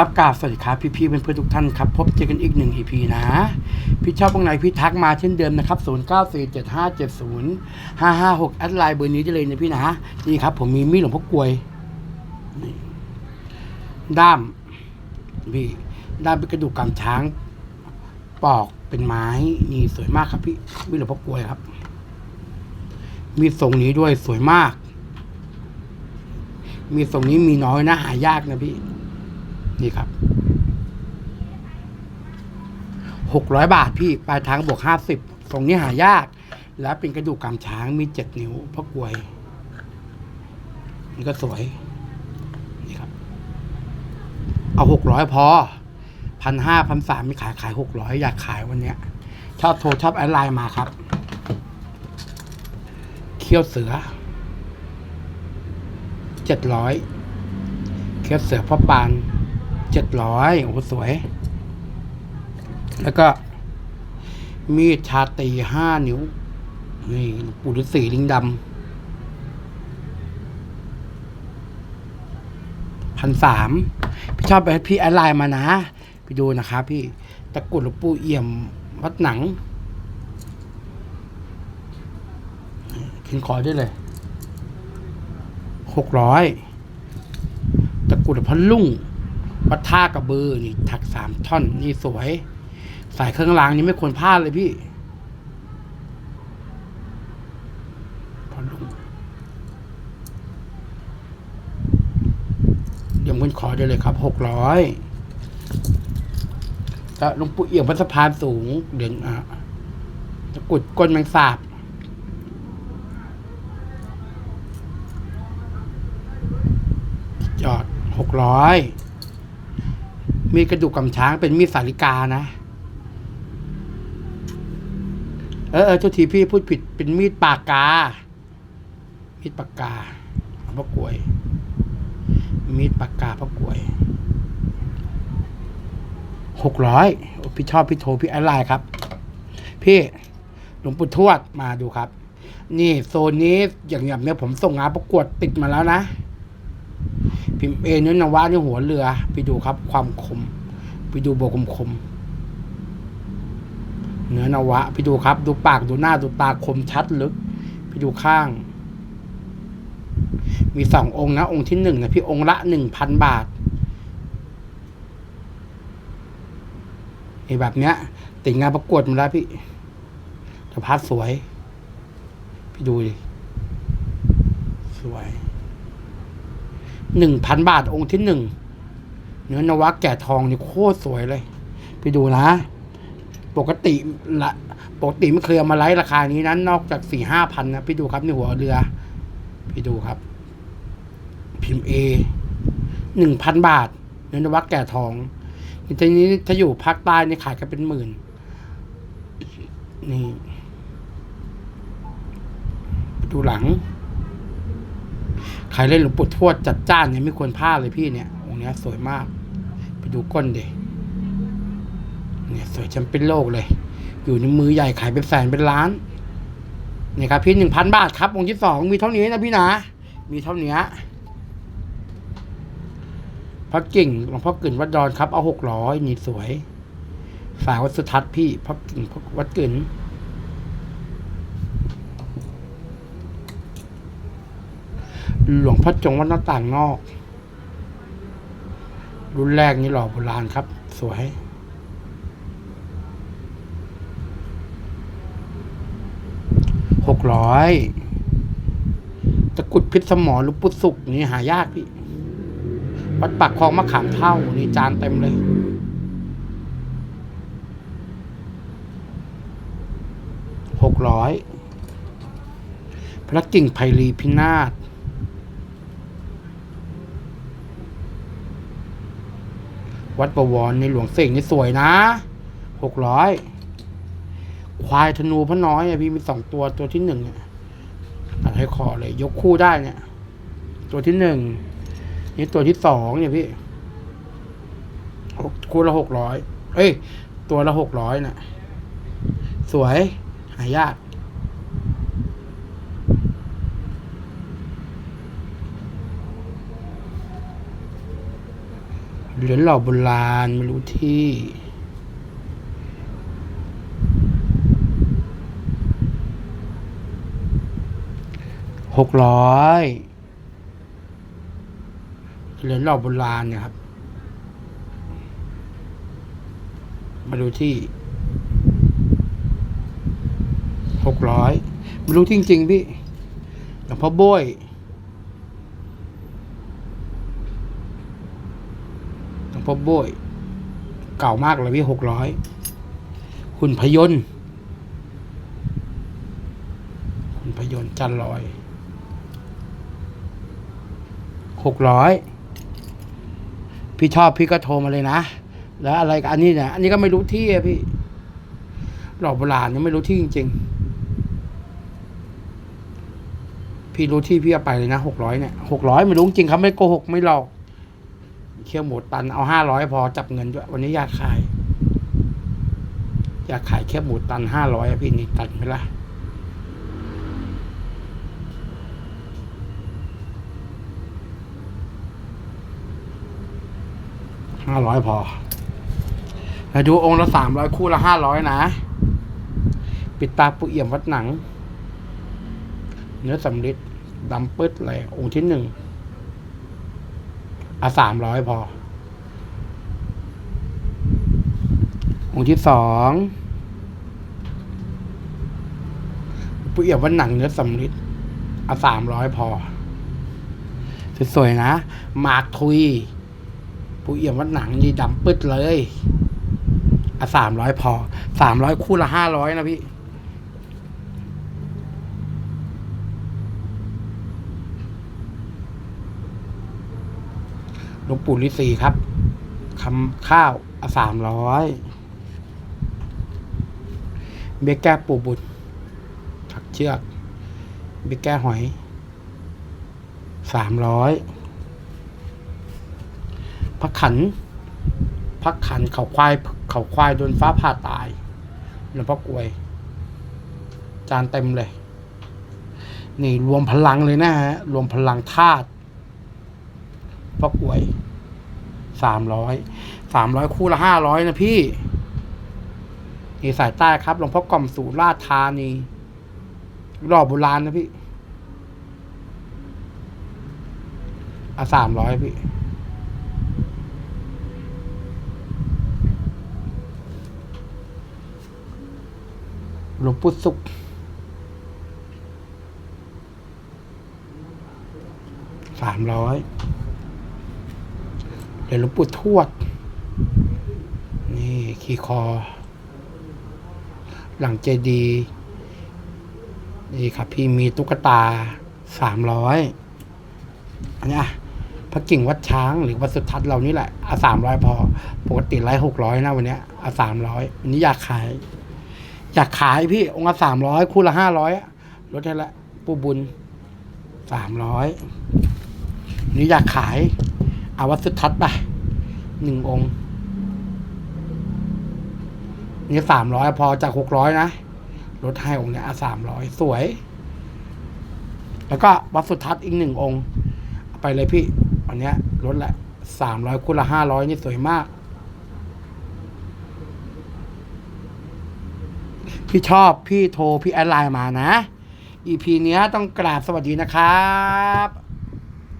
ครับกราบสวัสดีครับพี่ๆเพื่อนๆทุกท่านครับ พบเจอกันอีกหนึ่ง EP นะ พี่ชอบตรงไหนพี่ทักมาเช่นเดิมนะครับ 0 9 4 7 5 7 0 5 5 6 แอดไลน์เบอร์นี้ได้เลยนะพี่นะนี่ครับ ผมมีมีดหลวงพ่อกลวยนี่ด้ามพี่ด้ามเป็นกระดูกกำช้าง ปอกเป็นไม้นี่สวยมากครับพี่มีดหลวงพ่อกลวยครับ มีทรงนี้ด้วยสวยมาก มีทรงนี้มีน้อยนะหายากนะพี่ นี่ครับหกร้อยบาทพี่ปลายทางบวกห้าสิบทรงนี้หายาก แล้วเป็นกระดูกกำช้างมีเจ็ดนิ้วพ่อกวยนี่ก็สวยนี่ครับ เอาหกร้อยพอพันห้าพันสามมีขายขายหกร้อยอยากขายวันเนี้ยชอบโทรชอบแอดไลน์มาครับเคี้ยวเสือเจ็ดร้อยเคี้ยวเสือพ่อปาน เจ็ดร้อยโอ้สวย แล้วก็ มีดชาตีห้านิ้ว นี่ปู่ฤาษีลิงดำพันสามพี่ชอบไปพี่แอดไลน์มานะ ไปดูนะครับพี่ตะกรุดหลวงปู่เอี่ยมวัดหนังขึ้นคอได้เลยหกร้อยตะกรุดพันลุ่ง วัดท่ากระเบือนี่ถักสามท่อน นี่สวย สายเครื่องรางนี่ไม่ควรพลาดเลยพี่พันลุ่งเดี๋ยวคุณขอได้เลยครับหกร้อยแล้วหลวงปู่เอี่ยมวัสะพานสูง เด่นอะตะกุดก้นแมงสาบจอดหกร้อย มีกระดูกกำช้างเป็นมีดสาลิกานะ เออเออทุกทีพี่พูดผิดเป็นมีดปากกา มีดปากกาพระกวย มีดปากกาพระกวยหกร้อยพี่ชอบพี่โทรพี่อะไรครับ พี่หลวงปู่ทวดมาดูครับ นี่โซนนี้อย่างแบบเนี้ยผมส่งงานประกวดติดมาแล้วนะ พิมพ์เอเนื้อนวะนี่หัวเรือ ไปดูครับ ความคม ไปดูโบคมคมเนื้อนวะ ไปดูครับ ดูปากดูหน้าดูตาคมชัดลึก ไปดูข้าง มีสององค์นะ องค์ที่หนึ่งนะพี่องค์ละหนึ่งพันบาทไอ้แบบเนี้ยติดงานประกวดมาแล้วพี่สภาพสวย พี่ดูดิ สวย หนึ่งพันบาทองค์ที่หนึ่งเนื้อนวะแก่ทองนี่โคตรสวยเลย ไปดูนะ ปกติละปกติไม่เคยเอามาไลฟ์ราคานี้นั้น นอกจากสี่ห้าพันนะพี่ดูครับในหัวเรือพี่ดูครับ พิมพ์เอหนึ่งพันบาท เนื้อนวะแก่ทองทีนี้ถ้าอยู่ภาคใต้นี่ขายกันเป็นหมื่น นี่ ดูหลัง ใครเล่นหลวงปู่ทวดจัดจ้านเนี่ยไม่ควรพลาดเลยพี่เนี่ยองค์เนี้ยสวยมาก ไปดูก้นเดเนี่ยสวยแชมเปี้ยนโลกเลย อยู่ในมือใหญ่ขายเป็นแสนเป็นล้านเนี่ยครับพี่หนึ่งพันบาทครับองค์ที่สองมีเท่านี้นะพี่นะ มีเท่านี้พระกิ่งหลวงพ่อกึ่นวัดดอนครับเอาหกร้อยนี่สวย สาวัดสุทัศน์พี่พระกิ่งวัดกึ่น หลวงพ่อจงวัดหน้าต่างนอก รุ่นแรกนี่หล่อโบราณครับ สวย หกร้อยตะกุดพิษสมอหรือปุสุกนี่หายากพี่ วัดปักคลองมะขามเท่า นี่จานเต็มเลยหกร้อยพระกิ่งไพรีพินาศ วัดประวรในหลวงเสกนี่สวยนะหกร้อยควายธนูพระน้อยพี่มีสองตัวตัวที่หนึ่งอะตัดให้คอเลย ยกคู่ได้เนี่ย ตัวที่หนึ่งนี่ตัวที่สองเนี่ยพี่หกคู่ละหกร้อยเอ้ย ตัวละหกร้อยน่ะ สวย หายาก เหรียญหล่อโบราณไม่รู้ที่ หกร้อยเหรียญหล่อโบราณเนี่ยครับ มาดูที่หกร้อยไม่รู้จริง ๆ พี่หลวงพ่อโบ้ยหลวง พ่อโบ้ยเก่ามากเลยพี่หกร้อยหุ่นพยนต์หุ่นพยนต์จันลอยหกร้อยพี่ชอบพี่ก็โทรมาเลยนะ แล้วอะไรกับอันนี้เนี่ยอันนี้ก็ไม่รู้ที่อะพี่หลอกโบราณยังไม่รู้ที่จริง ๆ พี่รู้ที่พี่เอาไปเลยนะหกร้อยเนี่ยหกร้อยไม่รู้จริงครับไม่โกหกไม่หลอก เคี่ยวหมูตันเอาห้าร้อยพอจับเงินด้วยวันนี้อยากขาย อยากขายแค่หมูตันห้าร้อยพี่นี่ตัดไหมล่ะห้าร้อยพอแล้วดูองค์ละสามร้อยคู่ละห้าร้อยนะ ปิดตาปุเอี่ยมวัดหนัง เนื้อสำลิดดำปึ๊ดเลยองค์ที่หนึ่ง อะสามร้อยพอ องค์ที่สองปุเอี่ยมวัดหนังเนื้อสำลิดอะสามร้อยพอ สวยๆนะหมากทุยปุเอี่ยมวัดหนังนี่ดำปึ๊ดเลยอะสามร้อยพอสามร้อยคู่ละห้าร้อยนะพี่ หลวงปู่ฤาษีครับคำข้าวสามร้อยเบี้ยแก้ปู่บุตรถักเชือกเบี้ยแก้หอยสามร้อยพักขันพักขันเขาควายเขาควายโดนฟ้าผ่าตายหลวงพ่อกลวย จานเต็มเลย นี่รวมพลังเลยนะฮะ รวมพลังธาตุ พ่อกลวยสามร้อยสามร้อยคู่ละห้าร้อยนะพี่นี่สายใต้ครับหลวงพ่อกล่อมสูราชธานีรอบโบราณนะพี่อะสามร้อยพี่หลวงปู่สุขสามร้อย เดี๋ยหลวงปู่ทวด นี่ขี่คอ หลังเจดี นี่ครับพี่มีตุ๊กตาสามร้อยอันนี้อะพระกิ่งวัดช้างหรือวัดสุทัศน์เรานี่แหละเอะสามร้อยพอ ปกติไรหกร้อยนะวันเนี้ยอะสามร้อยวันนี้อยากขาย อยากขายพี่องค์ละสามร้อยคู่ละห้าร้อยลดให้ละปู่บุญสามร้อยนนี้อยากขาย อาวัดสุทัศน์ไปหนึ่งองค์ นี่สามร้อยพอจากหกร้อยนะลดให้องค์เนี้ยสามร้อยสวย แล้วก็วัดสุทัศน์อีกหนึ่งองค์ ไปเลยพี่อันเนี้ยลดแหละสามร้อยคูณละห้าร้อยนี่สวยมาก พี่ชอบพี่โทรพี่แอดไลน์มานะ EP เนี้ยต้องกราบสวัสดีนะครับ